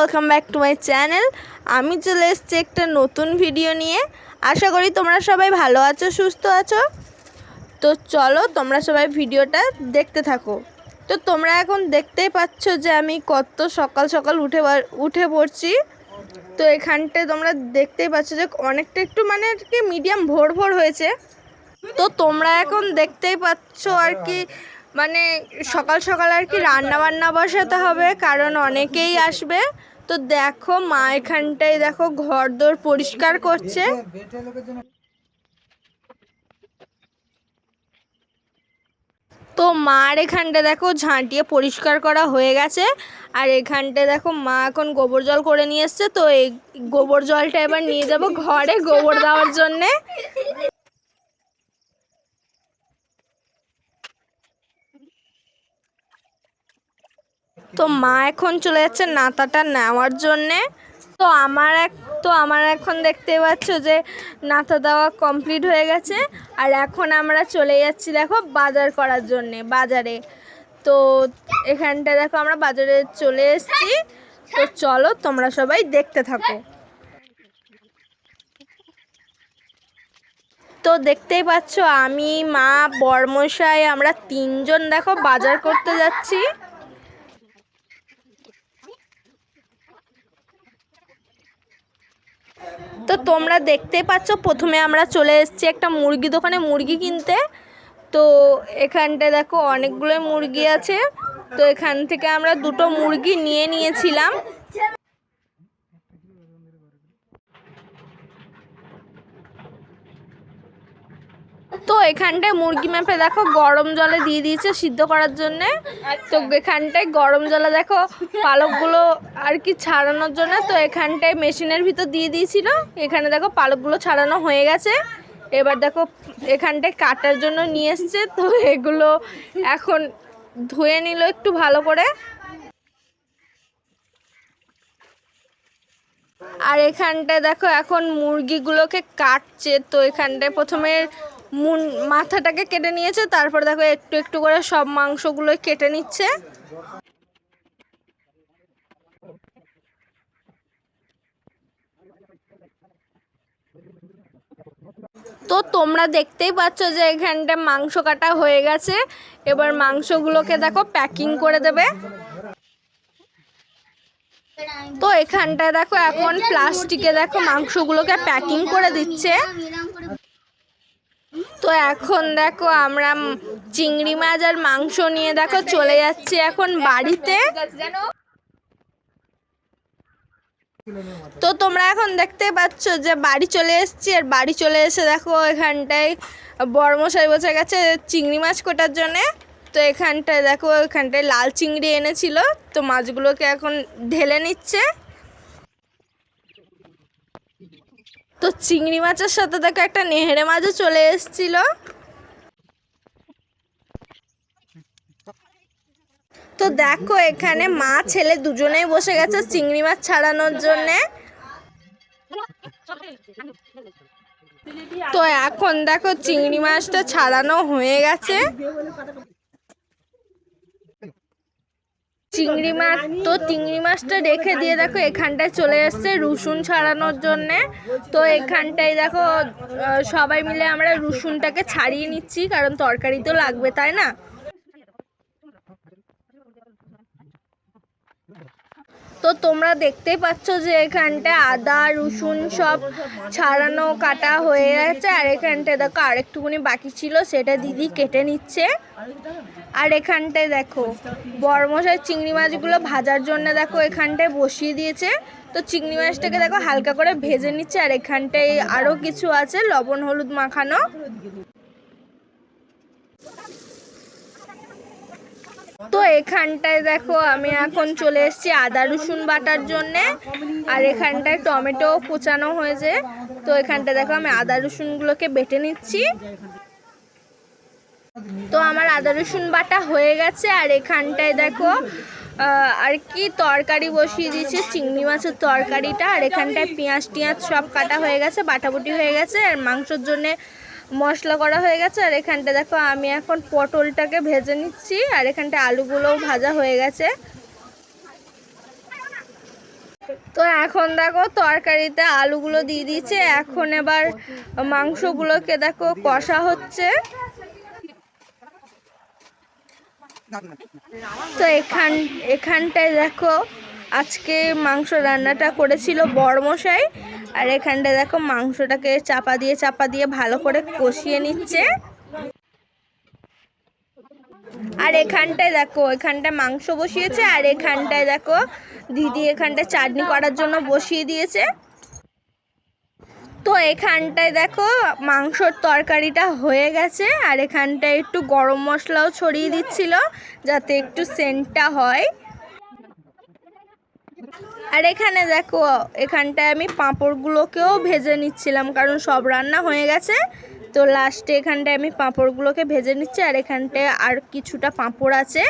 Welcome back to my channel আমি চলে এসেছি একটা নতুন ভিডিও নিয়ে। আশা করি তোমরা সবাই ভালো আছো, সুস্থ আছো। তো চলো তোমরা সবাই ভিডিওটা দেখতে থাকো। তো তোমরা এখন দেখতেই পাচ্ছ যে আমি কত সকাল সকাল উঠে উঠে পড়ছি। তো এখানটায় তোমরা দেখতেই পাচ্ছ যে অনেকটা একটু মানে আর কি মিডিয়াম ভোর ভোর হয়েছে। তো তোমরা এখন দেখতেই পাচ্ছ আর কি মানে সকাল সকাল আর কি রান্না বান্না বসাতে হবে, কারণ অনেকেই আসবে। তো দেখো মা এখানটায় দেখো ঘর দোর পরিষ্কার করছে। তো মার এখানটা দেখো ঝাঁটিয়ে পরিষ্কার করা হয়ে গেছে। আর এখানটা দেখো মা এখন গোবর জল করে নিয়ে এসছে। তো এই গোবর জলটা এবার নিয়ে যাব ঘরে গোবর দেওয়ার জন্যে। তো মা এখন চলে যাচ্ছে নাতাটা নেওয়ার জন্যে। তো আমার এক, তো আমার এখন দেখতে পাচ্ছ যে নাতা দেওয়া কমপ্লিট হয়ে গেছে। আর এখন আমরা চলে যাচ্ছি দেখো বাজার করার জন্যে, বাজারে। তো এখানটা দেখো আমরা বাজারে চলে এসেছি। তো চলো তোমরা সবাই দেখতে থাকো। তো দেখতেই পাচ্ছ আমি, মা, বর্মশাই, আমরা তিনজন দেখো বাজার করতে যাচ্ছি। তো তোমরা দেখতে পাচ্ছ, প্রথমে আমরা চলে এসেছি একটা মুরগি দোকানে, মুরগি কিনতে। তো এখানটা দেখো অনেকগুলো মুরগি আছে। তো এখান থেকে আমরা দুটো মুরগি নিয়ে নিয়েছিলাম। তো এখানটায় মুরগি মেপে দেখো গরম জলে দিয়ে দিয়েছে সিদ্ধ করার জন্যে। তো এখানটায় গরম জলে দেখো পালকগুলো আর কি ছাড়ানোর জন্য। তো এখানটায় মেশিনের ভিতর দিয়ে দিয়েছিল। এখানে দেখো পালকগুলো ছাড়ানো হয়ে গেছে। এবার দেখো এখানটায় কাটার জন্য নিয়ে এসছে। তো এগুলো এখন ধুয়ে নিল একটু ভালো করে। আর এখানটায় দেখো এখন মুরগিগুলোকে কাটছে। তো এখানটায় প্রথমে মুন মাথাটাকে কেটে নিয়েছে, তারপর দেখো একটু একটু করে সব মাংসগুলো কেটে নিচ্ছে। তো তোমরা দেখতেই পাচ্ছ যে এখানটা মাংস কাটা হয়ে গেছে। এবার মাংসগুলোকে দেখো প্যাকিং করে দেবে। তো এখানটায় দেখো এখন প্লাস্টিকে দেখো মাংসগুলোকে প্যাকিং করে দিচ্ছে। তো এখন দেখো আমরা চিংড়ি মাছ আর মাংস নিয়ে দেখো চলে যাচ্ছি এখন বাড়িতে। তো তোমরা এখন দেখতে পাচ্ছ যে বাড়ি চলে এসেছি আর বাড়ি চলে এসে দেখো এখানটায় বর্মশাই বসে গেছে চিংড়ি মাছ কোটার জন্যে। তো এখানটায় দেখো এখানটায় লাল চিংড়ি এনেছিল, তো মাছগুলোকে এখন ঢেলে নিচ্ছে। তো চিংড়ি মাছের সাথে দেখো একটা নেহেরে মাছও চলে এসেছিল। তো দেখো এখানে মা, ছেলে দুজনেই বসে গেছে চিংড়ি মাছ ছাড়ানোর জন্যে। তো এখন দেখো চিংড়ি মাছটা ছাড়ানো হয়ে গেছে। চিংড়ি মাছ, তো চিংড়ি মাছটা রেখে দিয়ে দেখো এখানটায় চলে এসছে রসুন ছাড়ানোর জন্যে। তো এখানটায় দেখো সবাই মিলে আমরা রসুনটাকে ছাড়িয়ে নিচ্ছি, কারণ তরকারি তো লাগবে, তাই না? তো তোমরা দেখতেই পাচ্ছ যে এখানটা আদা, রসুন সব ছাড়ানো, কাটা হয়ে গেছে। আর এখানটায় দেখো, আরেকটুকুনি বাকি ছিল, সেটা দিদি কেটে নিচ্ছে। আর এখানটায় দেখো বড়মশাই চিংড়ি মাছগুলো ভাজার জন্য দেখো এখানটায় বসিয়ে দিয়েছে। তো চিংড়ি মাছটাকে দেখো হালকা করে ভেজে নিচ্ছে। আর এখানটায় আরও কিছু আছে, লবণ, হলুদ মাখানো। তো এখানটায় দেখো আমি এখন চলে এসেছি আদা, রসুন বাটার জন্যে। আর এখানটায় টমেটো কুচানো হয়েছে। তো এখানটায় দেখো আমি আদা, রসুনগুলোকে বেটে নিচ্ছি। তো আমার আদা, রসুন বাটা হয়ে গেছে। আর এখানটায় দেখো আর কি তরকারি বসিয়ে দিয়েছে, চিংড়ি মাছের তরকারিটা। আর এখানটায় পেঁয়াজ টিয়াজ সব কাটা হয়ে গেছে, বাটাবুটি হয়ে গেছে। আর মাংসর জন্যে মশলা করা হয়ে গেছে, আর এখানটা দেখো আমি এখন পটলটাকে ভেজে নিচ্ছি, আর এখানটা আলুগুলোও ভাজা হয়ে গেছে। তো এখন দেখো তরকারিতে আলুগুলো দিয়ে দিয়েছে, এখন এবার মাংসগুলোকে দেখো কষা হচ্ছে। তো এখান, এখানটায় দেখো আজকে মাংস রান্নাটা করেছিল বড়মশাই আর এখানটায় দেখো মাংসটাকে চাপা দিয়ে চাপা দিয়ে ভালো করে কষিয়ে নিচ্ছে। আর এখানটায় দেখো, এখানটায় মাংস বসিয়েছে, আর এখানটায় দেখো দিদি এখানটায় চাটনি করার জন্য বসিয়ে দিয়েছে। তো এখানটায় দেখো মাংসর তরকারিটা হয়ে গেছে, আর এখানটায় একটু গরম মশলাও ছড়িয়ে দিচ্ছিল, যাতে একটু সেন্টটা হয়। আর এখানে দেখো, এখানটায় আমি পাঁপড়গুলোকেও ভেজে নিচ্ছিলাম, কারণ সব রান্না হয়ে গেছে। তো লাস্টে এখানটায় আমি পাঁপড়গুলোকে ভেজে নিচ্ছি, আর এখানটায় আর কিছুটা পাঁপড় আছে।